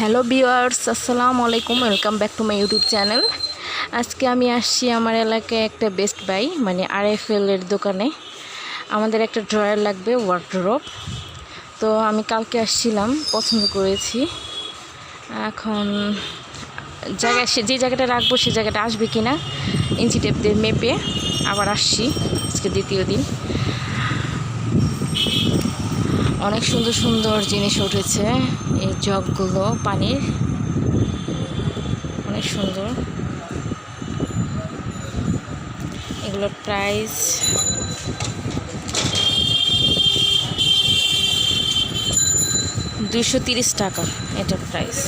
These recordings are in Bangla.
হ্যালো ভিউয়ার্স, আসসালামু আলাইকুম, welcome back to my YouTube channel. আজকে আমি আসছি আমার এলাকায় একটা বেস্ট বাই মানে আর এর দোকানে। আমাদের একটা ড্রয়ার লাগবে ওয়ার্ড্রপ তো আমি কালকে আসছিলাম, পছন্দ করেছি। এখন জায়গা সে, যে জায়গাটা রাখব, সে জায়গাটা আসবে কি না ইঞ্চি টেপ দিয়ে মেপে আবার আসছি, আজকে দ্বিতীয় দিন। অনেক সুন্দর সুন্দর জিনিস উঠেছে। এই জগগুলো পানির অনেক সুন্দর। এগুলোর প্রাইস দুশো তিরিশ টাকা এটার প্রাইস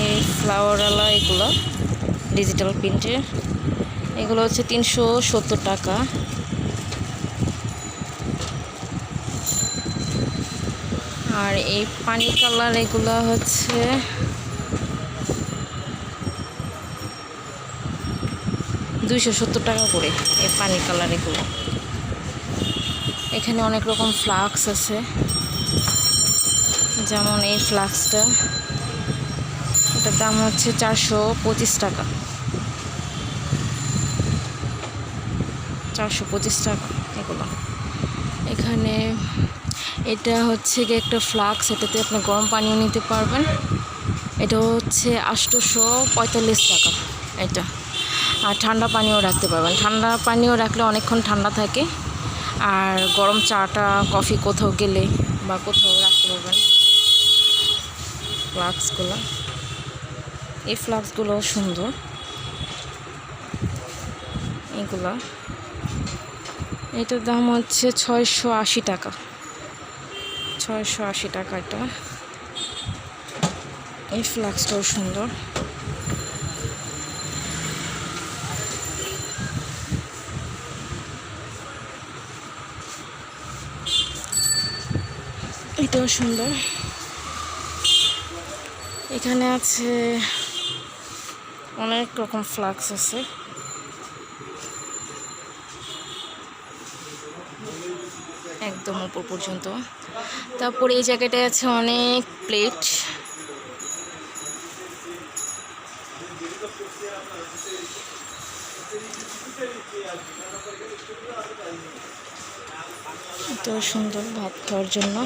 এই ফ্লাওয়ারওয়ালা এগুলো ডিজিটাল প্রিন্টের এগুলো হচ্ছে তিনশো সত্তর টাকা। আর এই পানি কালার এগুলো হচ্ছে দুইশো সত্তর টাকা করে এই পানি কালার এগুলো। এখানে অনেক রকম ফ্লাক্স আছে। যেমন এই ফ্লাক্সটা, এটার দাম হচ্ছে চারশো পঁচিশ টাকা। চারশো পঁচিশ টাকা এগুলো। এখানে এটা হচ্ছে গিয়ে একটা ফ্লাক্স, এটাতে আপনি গরম পানিও নিতে পারবেন। এটা হচ্ছে আটশোশো পঁয়তাল্লিশ টাকা, এটা। আর ঠান্ডা পানিও রাখতে পারবেন। ঠান্ডা পানিও রাখলে অনেকক্ষণ ঠান্ডা থাকে। আর গরম চাটা, কফি কোথাও গেলে বা কোথাও রাখতে পারবেন। ফ্লাক্সগুলো। এই ফ্লাক্সগুলো সুন্দর। এগুলা। এটার দাম হচ্ছে ছয়শো আশি টাকা। ছয়শো আশি টাকা এটা। এই ফ্লাক্সটাও সুন্দর। এটাও সুন্দর। এখানে আছে অনেক রকম ফ্লাক্স আছে। উপর পর্যন্ত। তারপরে এই জায়গাটায় আছে অনেক প্লেট এটাও সুন্দর ভাত খাওয়ার জন্য।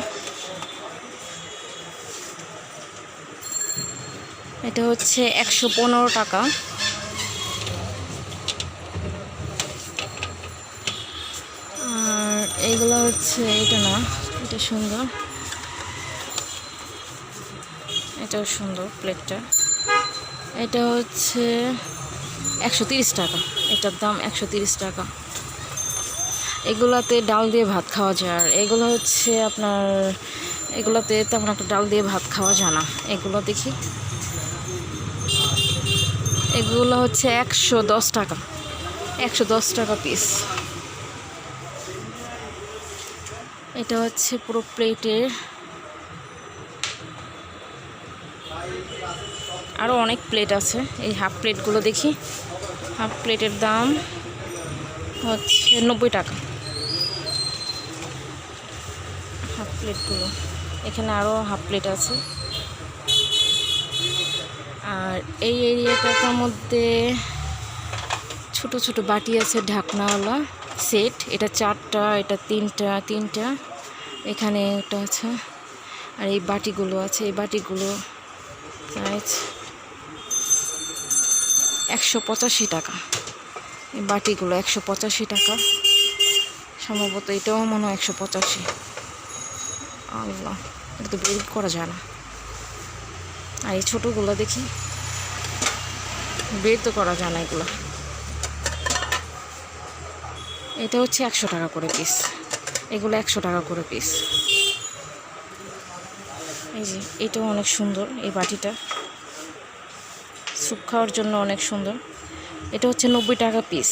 এটা হচ্ছে একশো পনেরো টাকা আর এইগুলো হচ্ছে, এটা না, এটা সুন্দর। এটাও সুন্দর প্লেটটা। এটা হচ্ছে একশো টাকা। এটার দাম একশো টাকা। এগুলাতে ডাল দিয়ে ভাত খাওয়া যায়, আর এগুলো হচ্ছে আপনার, এগুলোতে তেমন একটা ডাল দিয়ে ভাত খাওয়া যায় না। এগুলো দেখি। এগুলো হচ্ছে একশো দশ টাকা। একশো দশ টাকা পিস এটা হচ্ছে পুরো প্লেটের। আরও অনেক প্লেট আছে। এই হাফ প্লেটগুলো দেখি। হাফ প্লেটের দাম হচ্ছে নব্বই টাকা। হাফ প্লেটগুলো। এখানে আরও হাফ প্লেট আছে। আর এই এরিয়াটার মধ্যে ছোট ছোট বাটি আছে, ঢাকনাওয়ালা সেট। এটা চারটা, এটা তিনটা তিনটা। এখানে এটা আছে। আর এই বাটিগুলো আছে। এই বাটিগুলো প্রাইস একশো পঁচাশি টাকা। এই বাটিগুলো একশো পঁচাশি টাকা। সম্ভবত এটাও মনে হয় একশো পঁচাশি। আল্লাহ, এটা তো বের করা যায় না। আর এই ছোটোগুলো দেখি। বের তো করা যায় না এগুলো। এটা হচ্ছে একশো টাকা করে পিস এগুলো একশো টাকা করে পিস এই যে, এটাও অনেক সুন্দর, এই বাটিটা। স্যুপ খাওয়ার জন্য অনেক সুন্দর। এটা হচ্ছে নব্বই টাকা পিস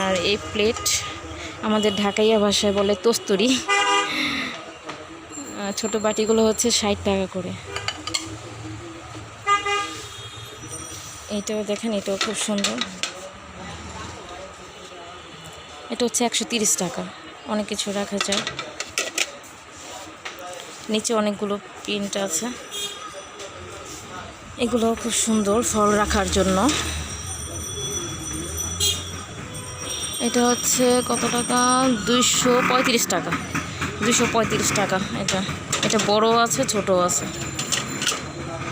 আর এই প্লেট আমাদের ঢাকাইয়া ভাষায় বলে তোস্তরি। ছোট বাটিগুলো হচ্ছে ষাট টাকা করে। এটাও দেখেন, এটাও খুব সুন্দর। এটা হচ্ছে একশো টাকা। অনেক কিছু রাখা যায়। নিচে অনেকগুলো প্রিন্ট আছে। এগুলো খুব সুন্দর ফল রাখার জন্য। এটা হচ্ছে কত টাকা? দুইশো পঁয়ত্রিশ টাকা। দুশো পঁয়ত্রিশ টাকা এটা। এটা বড় আছে ছোট আছে।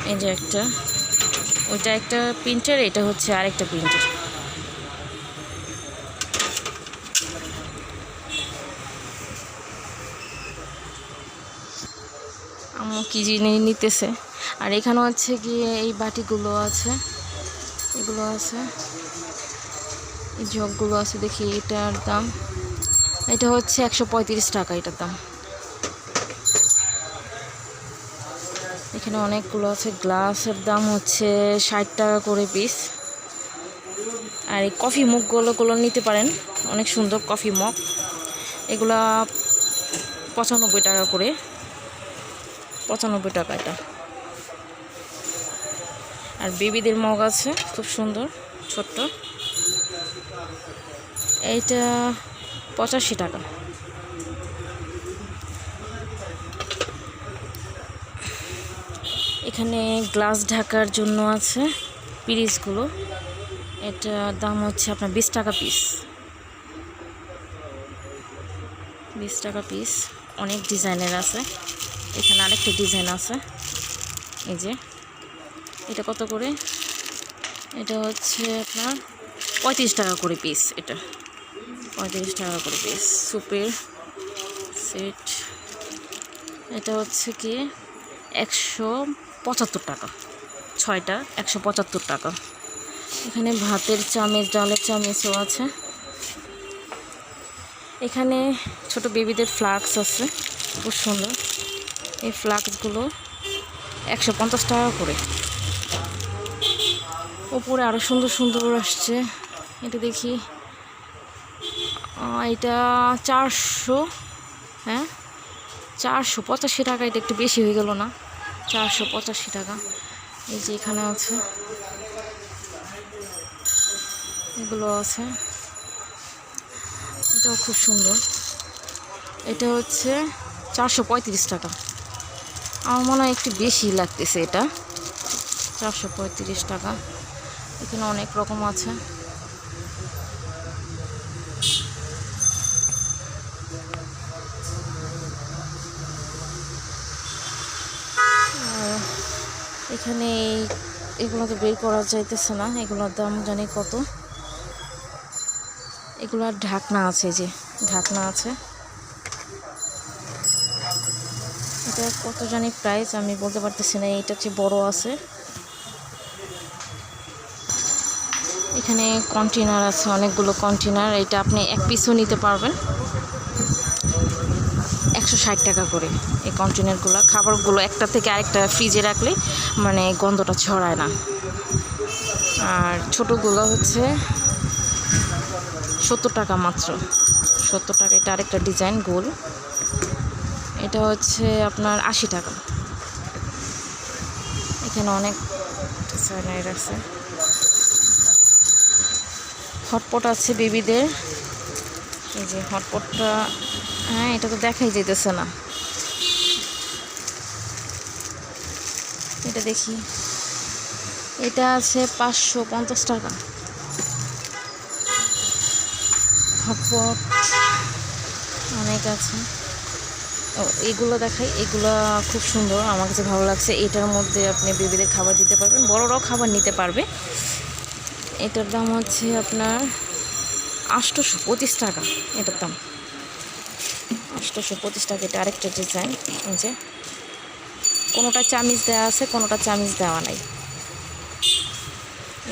এই যে একটা। ওইটা একটা প্রিন্টার, এটা হচ্ছে আরেকটা প্রিন্টার আম্মু কি জিনিস নিতেছে। আর এখানে হচ্ছে গিয়ে এই বাটিগুলো আছে। এগুলো আছে। এই জগগুলো আছে, দেখি এটার দাম। এটা হচ্ছে একশো পঁয়ত্রিশ টাকা এটার দাম। এখানে অনেকগুলো আছে। গ্লাসের দাম হচ্ছে ষাট টাকা করে পিস। আর এই কফি মুখগুলো গুলো নিতে পারেন। অনেক সুন্দর কফি মগ। এগুলা পঁচানব্বই টাকা করে। পঁচানব্বই টাকা এটা। আর বেবিদের মগ আছে, খুব সুন্দর, ছোট্ট। এইটা পঁচাশি টাকা। এখানে গ্লাস ঢাকার জন্য আছে পিরিসগুলো এটা দাম হচ্ছে আপনার বিশ টাকা পিস। বিশ টাকা পিস, অনেক ডিজাইনের আছে। এখানে আরেকটা ডিজাইন আছে। এই যে, এটা কত করে? এটা হচ্ছে আপনার পঁয়ত্রিশ টাকা করে পিস এটা। পঁয়ত্রিশ টাকা করে পিস সুপের সেট এটা হচ্ছে কি একশো পঁচাত্তর টাকা। ছয়টা একশো পঁচাত্তর টাকা। এখানে ভাতের চামচ ডালের চামচও আছে। এখানে ছোট বেবিদের ফ্লাক্স আছে, খুব সুন্দর। এই ফ্লাক্সগুলো একশো পঞ্চাশ টাকা করে। ওপরে আরও সুন্দর সুন্দর আসছে। এটা দেখি। এটা চারশো হ্যাঁ? চারশো পঁচাশি টাকা, এটা একটু বেশি হয়ে গেল না? চারশো পঁচাশি টাকা। এই যে এখানে আছে। এগুলো আছে। এটাও খুব সুন্দর। এটা হচ্ছে চারশো পঁয়ত্রিশ টাকা। আমার মনে হয় একটু বেশি লাগতেছে এটা। চারশো পঁয়ত্রিশ টাকা। এখানে অনেক রকম আছে। এখানে এগুলো তো বের করা যাইতেছে না। এগুলোর দাম জানি কত। এগুলার ঢাকনা আছে যে, ঢাকনা আছে। এটা কত জানি প্রাইস আমি বলতে পারতেছি না এটা হচ্ছে বড় আছে। এখানে কন্টেনার আছে, অনেকগুলো কন্টেনার এটা আপনি এক পিসও নিতে পারবেন। একশো ষাট টাকা করে এই কন্টেনারগুলো খাবারগুলো একটা থেকে আরেকটা ফ্রিজে রাখলে মানে গন্ধটা ছড়ায় না। আর ছোটোগুলো হচ্ছে সত্তর টাকা মাত্র। সত্তর টাকা, এটা আরেকটা ডিজাইন গোল। এটা হচ্ছে আপনার আশি টাকা। এখানে অনেক ডিজাইনের আছে। হটপট আছে বেবিদের। এই যে হটপটটা হ্যাঁ এটা তো দেখাই যেতেছে না। এটা দেখি। এটা আছে পাঁচশো পঞ্চাশ টাকা। হটপট অনেক আছে। ও, এগুলো দেখাই। এগুলো খুব সুন্দর, আমার কাছে ভালো লাগছে। এটার মধ্যে আপনি বেবিদের খাবার দিতে পারবেন, বড়রাও খাবার নিতে পারবে। এটার দাম হচ্ছে আপনার আটশোশো পঁচিশ টাকা, এটার দাম। আটশোশো পঁচিশ টাকা, এটা আরেকটা ডিজাইন যে। কোনোটা চামিচ দেওয়া আছে, কোনোটা চামিচ দেওয়া নাই।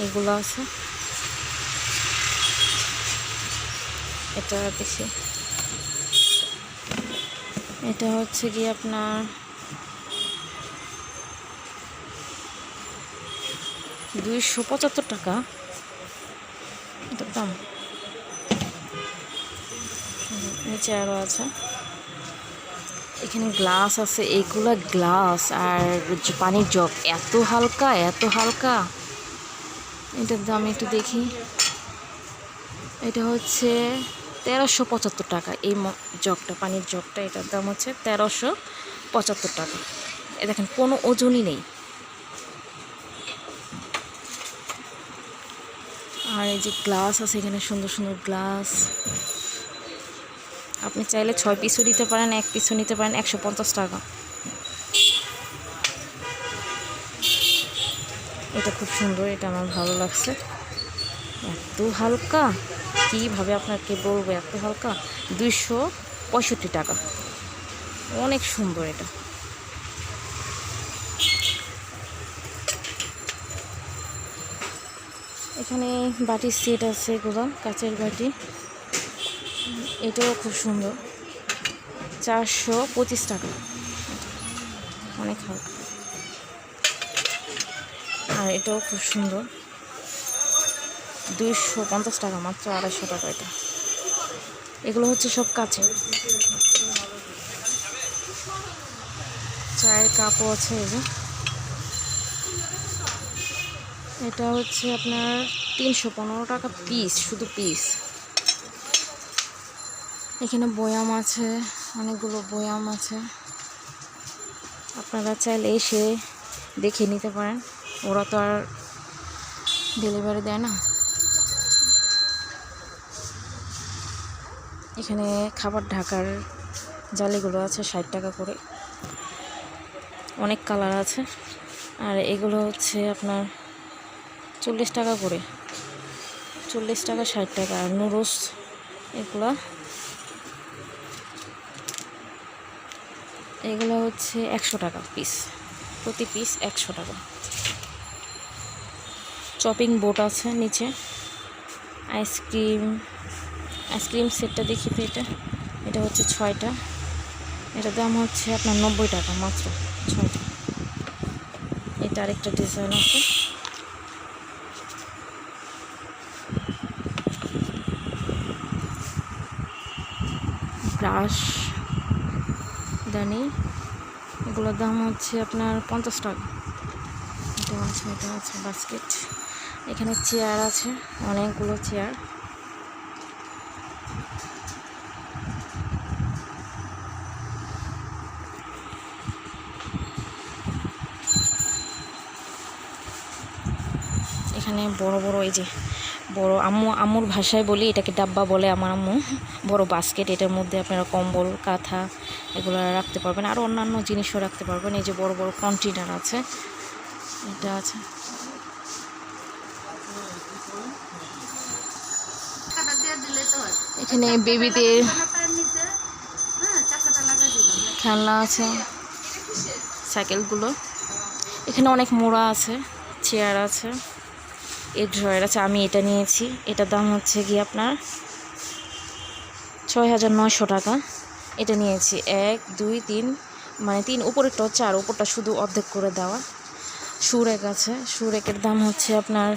এগুলো আছে। এটা দেখি। এটা হচ্ছে কি আপনার দুইশো পঁচাত্তর টাকা। এটার দাম। নিচে আরও আছে। এখানে গ্লাস আছে এইগুলা গ্লাস আর পানির জগ। এত হালকা এত হালকা। এটার দাম একটু দেখি। এটা হচ্ছে তেরোশো পঁচাত্তর টাকা। এই জগটা, পানির জগটা, এটার দাম হচ্ছে তেরোশো পঁচাত্তর টাকা। এ দেখেন, কোনো ওজনই নেই। আর এই যে গ্লাস আছে এখানে, সুন্দর সুন্দর গ্লাস। আপনি চাইলে ছয় পিসও নিতে পারেন, এক পিসও নিতে পারেন, একশো পঞ্চাশ টাকা। এটা খুব সুন্দর, এটা আমার ভালো লাগছে। এত হালকা। কীভাবে আপনাকে বলব এত হালকা দুইশো পঁয়ষট্টি টাকা। অনেক সুন্দর এটা। এখানে বাটির সেট আছে এগুলো কাচের বাটি। এটাও খুব সুন্দর। চারশো পঁচিশ টাকা। অনেক হালকা। আর এটাও খুব সুন্দর। দুইশো পঞ্চাশ টাকা, মাত্র আড়াইশো টাকা এটা। এগুলো হচ্ছে সব কাছে চায়ের কাপও আছে এই যে। এটা হচ্ছে আপনার তিনশো পনেরো টাকা পিস শুধু পিস এখানে বয়াম আছে, অনেকগুলো বয়াম আছে। আপনারা চাইলে এসে দেখে নিতে পারেন। ওরা তো আর ডেলিভারি দেয় না। এখানে খাবার ঢাকার জালিগুলো আছে, ষাট টাকা করে। অনেক কালার আছে। আর এগুলো হচ্ছে আপনার চল্লিশ টাকা করে। চল্লিশ টাকা, ষাট টাকা। আর নুডলস এগুলো। এগুলো হচ্ছে একশো টাকা পিস। প্রতি পিস একশো টাকা। চপিং বোর্ড আছে নিচে। আইসক্রিম আইসক্রিম সেটটা দেখি তো এটা। এটা হচ্ছে ছয়টা। এটার দাম হচ্ছে আপনার নব্বই টাকা মাত্র, ছয়টা। এটা আরেকটা ডিজাইন আছে। ব্রাশ দানি এগুলোর দাম হচ্ছে আপনার পঞ্চাশ টাকা। এটা আছে এটা আছে বাস্কেট এখানে চেয়ার আছে, অনেকগুলো চেয়ার এখানে বড় বড় এই যে বড় আম্মু, আম্মুর ভাষায় বলি, এটাকে ডাব্বা বলে আমার আম্মু। বড় বাস্কেট এটার মধ্যে আপনারা কম্বল, কাঁথা এগুলো রাখতে পারবেন। আর অন্যান্য জিনিসও রাখতে পারবেন। এই যে বড় বড় কন্টেনার আছে, এটা আছে। এখানে বেবিদের খেলনা আছে, সাইকেলগুলো। এখানে অনেক মোড়া আছে, চেয়ার আছে। এই ড্রয়ার আছে, আমি এটা নিয়েছি। এটার দাম হচ্ছে কি আপনার ছয় হাজার নয়শো টাকা। এটা নিয়েছি। এক, দুই, তিন মানে তিন উপরেরটা আর উপরটা শুধু অর্ধেক করে দেওয়া। সুরেক আছে। সুরেকের দাম হচ্ছে আপনার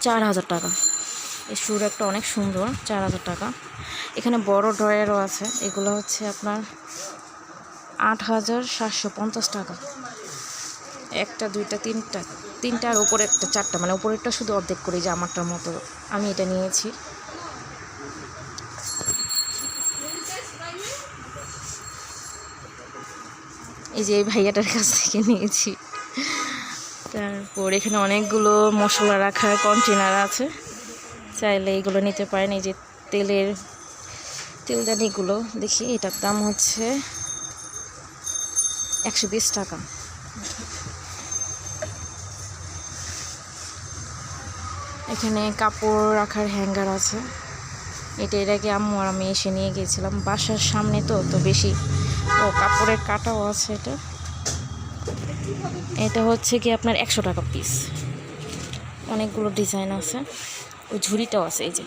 চার হাজার টাকা। এই সুরেকটা অনেক সুন্দর চার হাজার টাকা। এখানে বড় ড্রয়ারও আছে। এগুলো হচ্ছে আপনার আট হাজার সাতশো পঞ্চাশ টাকা। একটা, দুইটা, তিনটা। তিনটার উপরে একটা, চারটা মানে উপরেরটা শুধু অর্ধেক করে যে আমারটার মতো আমি এটা নিয়েছি। এই যে এই ভাইয়াটার কাছ থেকে নিয়েছি। তারপর এখানে অনেকগুলো মশলা রাখার কন্টেনার আছে। চাইলে এইগুলো নিতে পারেন। এই যে তেলের তেলদানিগুলো, দেখি এটার দাম হচ্ছে একশো বিশ টাকা। এখানে কাপড় রাখার হ্যাঙ্গার আছে। এটা এর আগে আম্মু আর আমি এসে নিয়ে গিয়েছিলাম। বাসার সামনে তো তো বেশি। ও, কাপড়ের কাটাও আছে এটা। এটা হচ্ছে কি আপনার একশো টাকা পিস অনেকগুলো ডিজাইন আছে। ওই ঝুড়িটাও আছে, এই যে।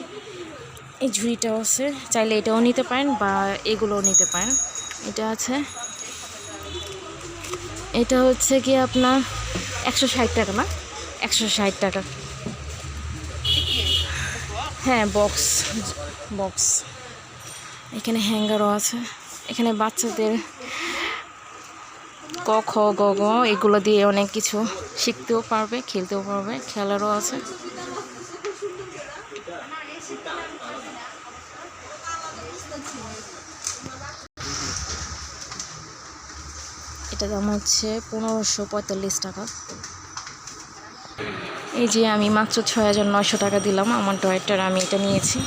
এই ঝুড়িটাও আছে। চাইলে এটাও নিতে পারেন বা এগুলোও নিতে পারেন। এটা আছে। এটা হচ্ছে কি আপনার একশো ষাট টাকা না? একশো ষাট টাকা। হ্যাঁ বক্স বক্স এখানে হ্যাঙ্গারও আছে। এখানে বাচ্চাদের ক, খ, গ এগুলো দিয়ে অনেক কিছু শিখতেও পারবে, খেলতেও পারবে, খেলারও আছে। এটা দাম হচ্ছে পনেরোশো পঁয়তাল্লিশ টাকা। এই যে আমি মাত্র ছয় হাজার নয়শো টাকা দিলাম, আমার ড্রয়ারটার আমি এটা নিয়েছি।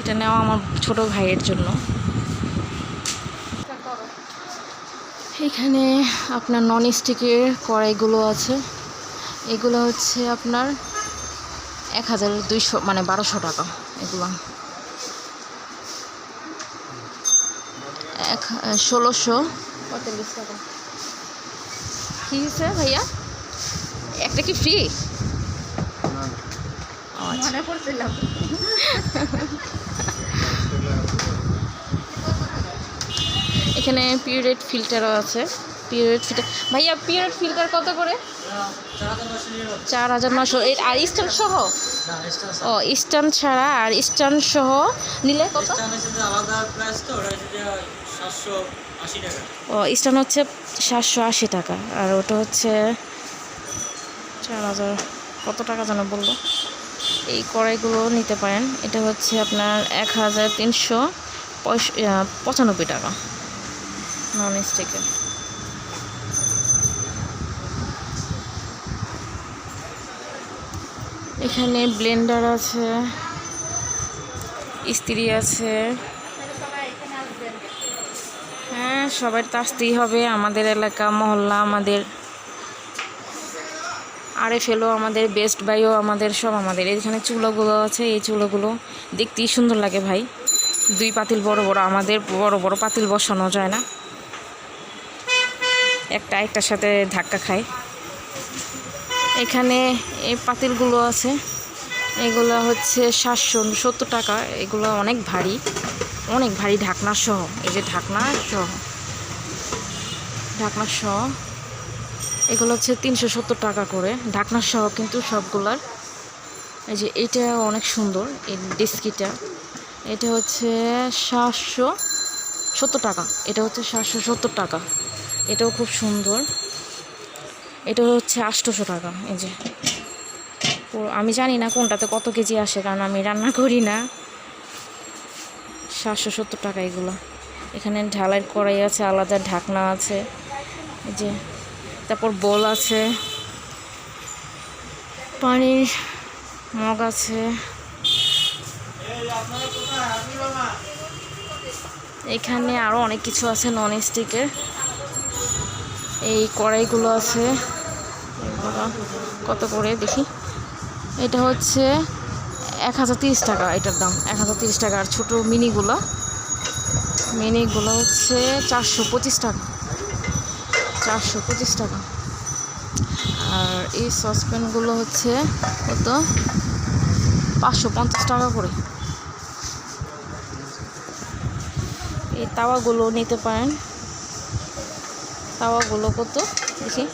এটা নেওয়া আমার ছোট ভাইয়ের জন্য। এখানে আপনার নন স্টিকের কড়াইগুলো আছে। এগুলো হচ্ছে আপনার এক হাজার দুইশো মানে বারোশো টাকা এগুলো। এক, ষোলোশো পঁয়তাল্লিশ টাকা। কী ভাইয়া? একটা কি ফ্রি মনে পড়ছিলাম এখানে পিউরেট ফিল্টারও আছে। পিউরেট ফিল্টার ভাইয়া পিউরেট ফিল্টার কত করে? চার হাজার নশো আর স্ট্যান্ড সহ? ও স্ট্যান্ড ছাড়া আর স্ট্যান্ড সহ নিলে কত? ও স্ট্যান্ড হচ্ছে সাতশো আশি টাকা, আর ওটা হচ্ছে চার হাজার, কত টাকা যেন বলল? এই কড়াইগুলো নিতে পারেন, এটা হচ্ছে আপনার এক হাজার তিনশো পঁচানব্বই টাকা। নন স্টিকের এখানে ব্লেন্ডার আছে, ইস্ত্রি আছে হ্যাঁ সবাই তো আসতেই হবে। আমাদের এলাকা, মহল্লা, আমাদের আরে ফেলো আমাদের বেস্ট বাইও আমাদের সব আমাদের। এখানে চুলোগুলো আছে, এই চুলোগুলো দেখতেই সুন্দর লাগে ভাই। দুই পাতিল বড় বড়, আমাদের বড় বড় পাতিল বসানো যায় না। একটা একটার সাথে ধাক্কা খায়। এখানে এই পাতিলগুলো আছে। এগুলো হচ্ছে সাতশো সত্তর টাকা। এগুলো অনেক ভারী অনেক ভারী ঢাকনা সহ। এই যে ঢাকনা সহ। ঢাকনা সহ। এগুলো হচ্ছে তিনশো সত্তর টাকা করে। ঢাকনা সহ কিন্তু সবগুলার। এই যে এটা অনেক সুন্দর, এই ডিস্কিটা। এটা হচ্ছে সাতশো সত্তর টাকা। এটা হচ্ছে সাতশো সত্তর টাকা। এটাও খুব সুন্দর। এটা হচ্ছে আটশোশো টাকা। এই যে। আমি জানি না কোনটাতে কত কেজি আসে, কারণ আমি রান্না করি না। সাতশো সত্তর টাকা এগুলো। এখানে ঢালাইয়ের কড়াই আছে, আলাদা ঢাকনা আছে। এই যে তারপর বল আছে, পানির মগ আছে। এখানে আরও অনেক কিছু আছে নন স্টিকের এই কড়াইগুলো আছে। কত করে দেখি। এটা হচ্ছে এক হাজার তিরিশ টাকা এটার দাম, এক হাজার তিরিশ টাকা। আর ছোটো মিনিগুলো মিনিগুলো হচ্ছে চারশো পঁচিশ টাকা। চারশো, পঁচিশ টাকা। আর এই সসপ্যানগুলো হচ্ছে কত? পাঁচশো পঞ্চাশ টাকা করে। এই তাওয়াগুলো নিতে পারেন। তাওয়াগুলো কত? দেখি।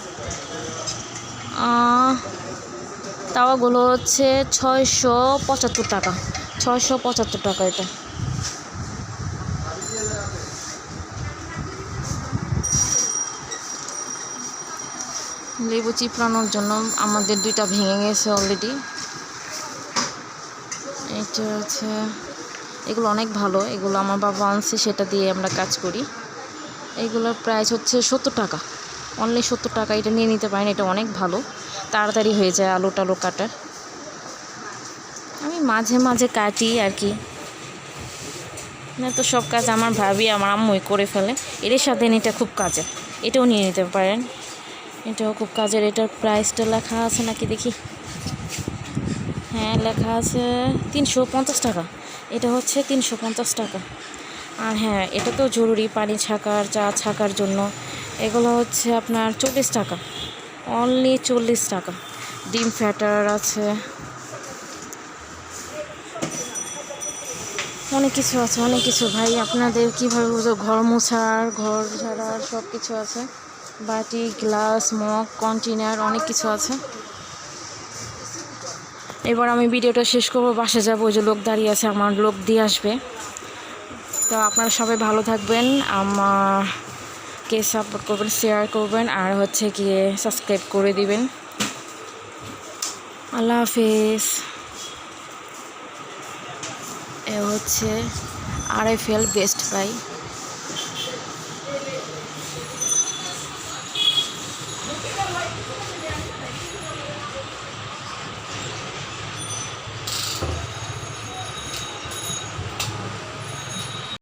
তাওয়াগুলো হচ্ছে ছয়শো পঁচাত্তর টাকা। ছয়শো পঁচাত্তর টাকা এটা। লেবু চিপড়ানোর জন্য আমাদের দুইটা ভেঙে গেছে অলরেডি এটা হচ্ছে, এগুলো অনেক ভালো, এগুলো আমার বাবা আনছে, সেটা দিয়ে আমরা কাজ করি। এগুলোর প্রাইস হচ্ছে সত্তর টাকা। অনলি সত্তর টাকা, এটা নিয়ে নিতে পারেন, এটা অনেক ভালো। তাড়াতাড়ি হয়ে যায় আলু টালু কাটার। আমি মাঝে মাঝে কাটি আর কি। তো সব কাজ আমার ভাবি, আমার আম্মুই করে ফেলে। এর সাথে এটা খুব কাজের এটাও নিয়ে নিতে পারেন। এটাও খুব কাজের, এটার প্রাইসটা লেখা আছে নাকি দেখি? হ্যাঁ লেখা আছে তিনশো পঞ্চাশ টাকা। এটা হচ্ছে তিনশো পঞ্চাশ টাকা। আর হ্যাঁ এটা তো জরুরি, পানি ছাকার, চা ছাকার জন্য। এগুলো হচ্ছে আপনার চল্লিশ টাকা। অনলি চল্লিশ টাকা। ডিম ফ্যাটার আছে। অনেক কিছু আছে, অনেক কিছু। ভাই, আপনাদের কীভাবে বুঝো ঘর মোছার, ঘর ঝাড়ার সব কিছু আছে। বাটি, গ্লাস, মগ কন্টেনার অনেক কিছু আছে। এবার আমি ভিডিওটা শেষ করব, বাসে যাব, ওই যে লোক দাঁড়িয়ে আছে, আমার লোক দিয়ে আসবে। তো আপনারা সবাই ভালো থাকবেন, আমাকে সাপোর্ট করবেন শেয়ার করবেন, আর হচ্ছে গিয়ে সাবস্ক্রাইব করে দিবেন। আল্লাহ হাফিজ। এ হচ্ছে R F L best buy